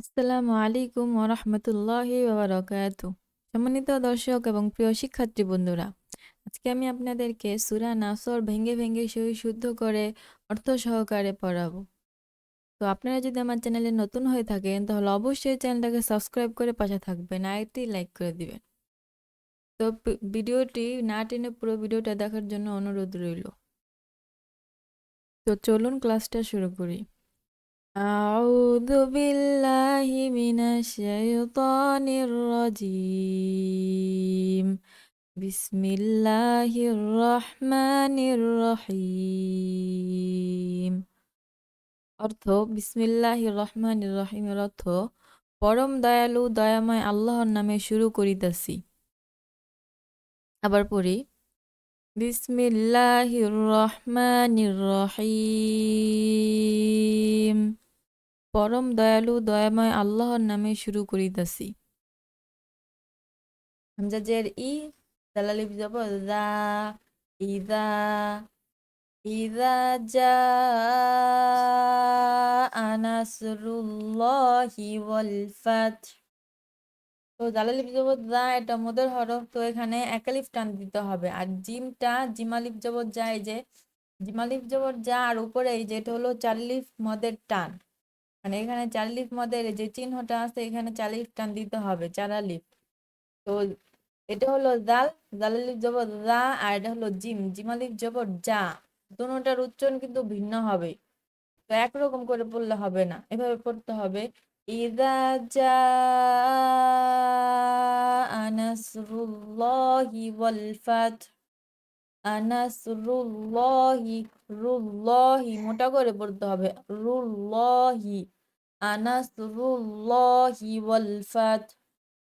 আসসালামু আলাইকুম ওরহমতুল্লাহি বারাকাতু। সম্মানিত দর্শক এবং প্রিয় শিক্ষার্থী বন্ধুরা, আজকে আমি আপনাদেরকে সুরা নাসর ভেঙে ভেঙে সই শুদ্ধ করে অর্থ সহকারে পড়াবো। তো আপনারা যদি আমার চ্যানেলে নতুন হয়ে থাকেন, তাহলে অবশ্যই চ্যানেলটাকে সাবস্ক্রাইব করে পাশে থাকবেন আর একটি লাইক করে দিবেন। তো ভিডিওটি না টেনে পুরো ভিডিওটা দেখার জন্য অনুরোধ রইল। তো চলুন ক্লাসটা শুরু করি। أعوذ بالله من الشيطان الرجيم بسم الله الرحمن الرحيم অর্থ বিসমিল্লাহ রহমান রহিমের অর্থ পরম দয়ালু দয়াময় আল্লাহর নামে শুরু করিতেছি আবার পড়ি বিসমিল্লাহির রহমানির রহিম পরম দয়ালু, দয়াময় আল্লাহর নামে শুরু করিতেছি। হামজাজের ই দালালিপ যাব তো এটা মদের হরফ, তো এখানে একালিফ টান দিতে হবে। আর জিমটা জিমালিপ জবর যা এই যে জিমালিপ জবর যা আর উপরে এই যে এটা হলো চারলিফ মদের টান। মানে এখানে চারলিফ মদের এই যে চিহ্নটা আছে, এখানে চারলিফ টান দিতে হবে চারালিফ তো এটা হলো জাল জালালিফ জবর দা আর এটা হলো জিম। জিমালিফ জবর যা দুটোটার উচ্চারণ কিন্তু ভিন্ন হবে। তো একরকম করে পড়লে হবে না, এভাবে পড়তে হবে। ইদা জাআ নাসরুল্লাহি ওয়াল ফাতহ। আনাসরুল্লাহি, রুল্লাহি, মোটা করে পড়তে হবে। রুল্লাহি, আনাসরুল্লাহি ওয়াল ফাতহ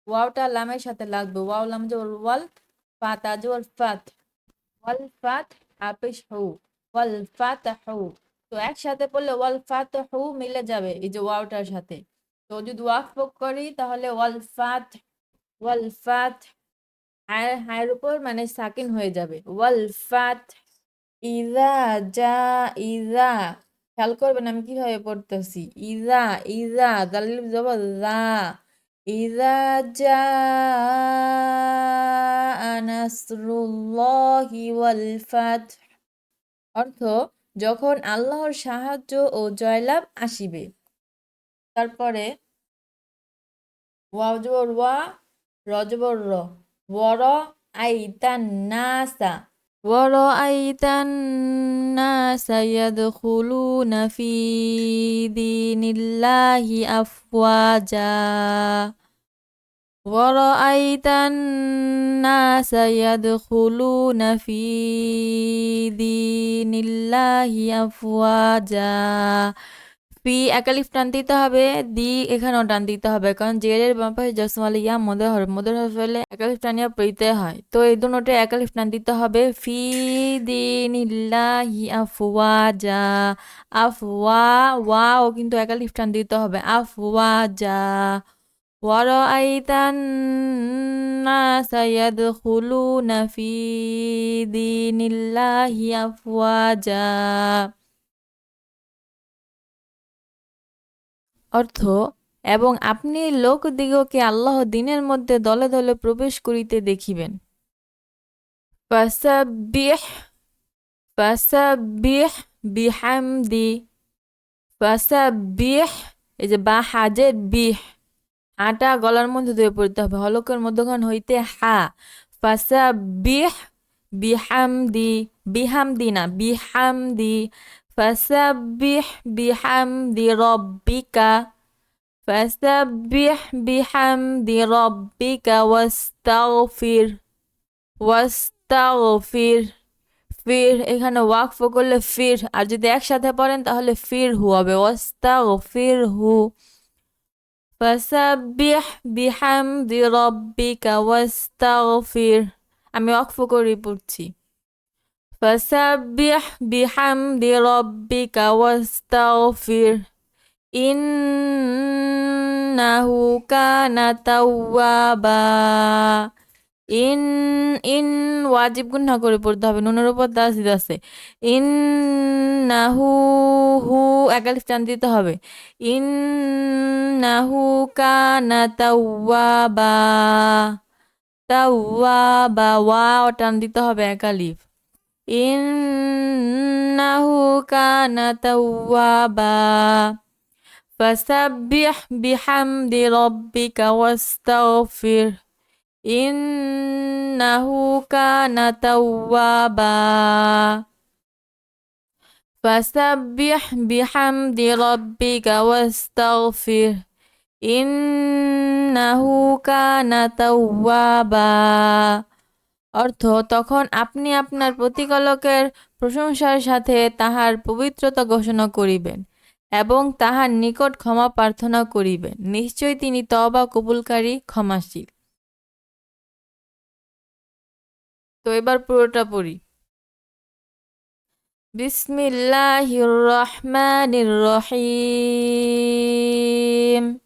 ওয়াওটা লামের সাথে লাগবে। ওয়াও লাম জবর ওয়াল ফাতা জবর ফাত। ওয়াল ফাত আপিস হু, ওয়াল ফাতাহু তো একসাথে পড়লে ওয়াল ফাতাহু মিলে যাবে এই যে ওয়াওটার সাথে। তো যদি ওয়াফ করি তাহলে ওয়াল ফাত ওয়াল ফাত হায়ের হায়ের উপর মানে সাকিন হয়ে যাবে। ওয়াল ফাত ইজা যা ইজা খেয়াল করবেন আমি কীভাবে পড়তেছি। ইজা ইজা দালিল জবর যা ইজা যা নাসরুল্লাহি ওয়াল ফাতহ অর্থ, যখন আল্লাহর সাহায্য ও জয়লাভ আসিবে। তারপরে ওয়াও জবর ওয়া, র জবর র। Waro aitan nasa. Waro aitan nasa yadkhulu nafi dinillahi afwaja. Waro aitan nasa yadkhulu nafi dinillahi dinillahi afwaja. ফি একালিফ টান দিতে হবে দি এখানেও টান দিতে হবে কারণ জেরের বাপায় জসমালি ইয়া মদের হরফ মদের হরফ হলে একালিফ টানিয়া পড়িতে হয় তো এই দুটোতে একালিফ টান দিতে হবে ফি দিনিল্লাহি আফওয়াজা আফওয়া ওয়াও কিন্তু একালিফ টান দিতে হবে আফওয়াজা ورأيت الناس يدخلون في دين الله أفواجا অর্থ এবং আপনি লোকদিগকে আল্লাহ দিনের মধ্যে দলে দলে প্রবেশ করিতে দেখিবেন। ফাসাব্বিহ বিহামদি বা হাজের গলার মধ্যে দিয়ে পড়তে হবে, হলকের মধ্যখান হইতে হা। ফাসাব্বিহ বিহামদি বিহামদি না, বিহামদি ফাসাব্বিহ বিহামদি রব্বিকা ফাসাব্বিহ বিহামদি রব্বিকা ওয়াস্তাগফির ওয়াস্তাগফির ফির এখানে ওয়াকফ করলে ফির, আর যদি একসাথে পড়েন তাহলে ফির হু হবে, ওয়াস্তাগফির হু। ফাসাব্বিহ বিহামদি রব্বিকা ওয়াস্তাগফির। আমি ওয়াকফ করে পড়ছি। ফাসাব্বিহ বিহামদি রব্বিকা ওয়াস্তাগফির ইন্নাহু কানা তাওয়াবা ইন ইন ওয়াজিব গুন্না করে পড়তে হবে। নুনের উপর দাসিদ আছে। ইন্নাহু হু একালিফ টান দিতে হবে। ইন ইন্নাহু কানা তাওয়াবা তাওয়াবা ওয়াও টান দিতে হবে একালিফ। ইন্নাহু কানা তাওয়াবা ফাসাব্বিহ বিহামদি রাব্বিকা ওয়াস্তাগফির ইন্নাহু কানা তাওয়াবা ফাসাব্বিহ বিহামদি রাব্বিকা ওয়াস্তাগফির ইন্নাহু কানা তাওয়াবা অর্থ, তখন আপনি আপনার প্রতিপালকের প্রশংসার সাথে তাহার পবিত্রতা ঘোষণা করিবেন এবং তাহার নিকট ক্ষমা প্রার্থনা করিবেন। নিশ্চয় তিনি তবা কবুলকারী, ক্ষমাশীল। তো এবার পুরোটা পড়ি। বিসমিল্লাহির রহমানির রহিম।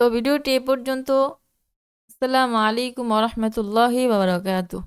তো ভিডিওটি এ পর্যন্ত। আসসালামু আলাইকুম রহমতুল্লাহি বাবরাকাতু